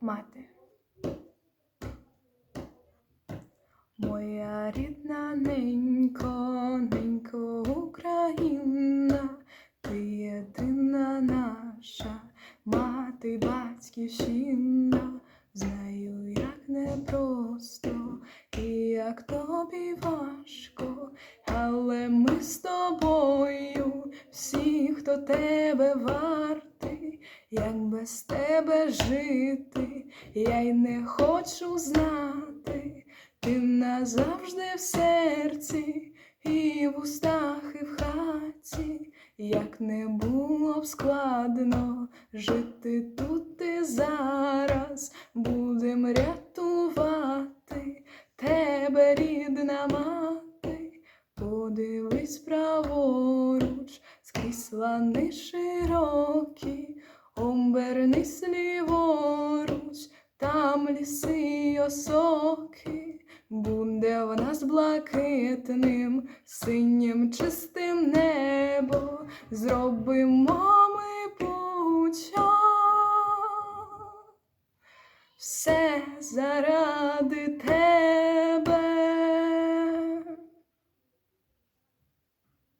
мати. Моя рідна ненько, ненько Україна, ти єдина наша мати, батьківщина. Знаю, як непросто і як тобі важко, але ми з тобою, всі, хто тебе вартий, як без тебе жити, я й не хочу знати. Ти назавжди в серці, і в устах, і в хаті, як не було б складно жити тут і зараз, будем рятувати тебе, рідна мати, подивись праворуч, скрізь лани широкі, Обернись ліворуч, там ліси осоки, буде в нас блакитним, синім чистим небо, зробимо ми пуча, все заради тебе.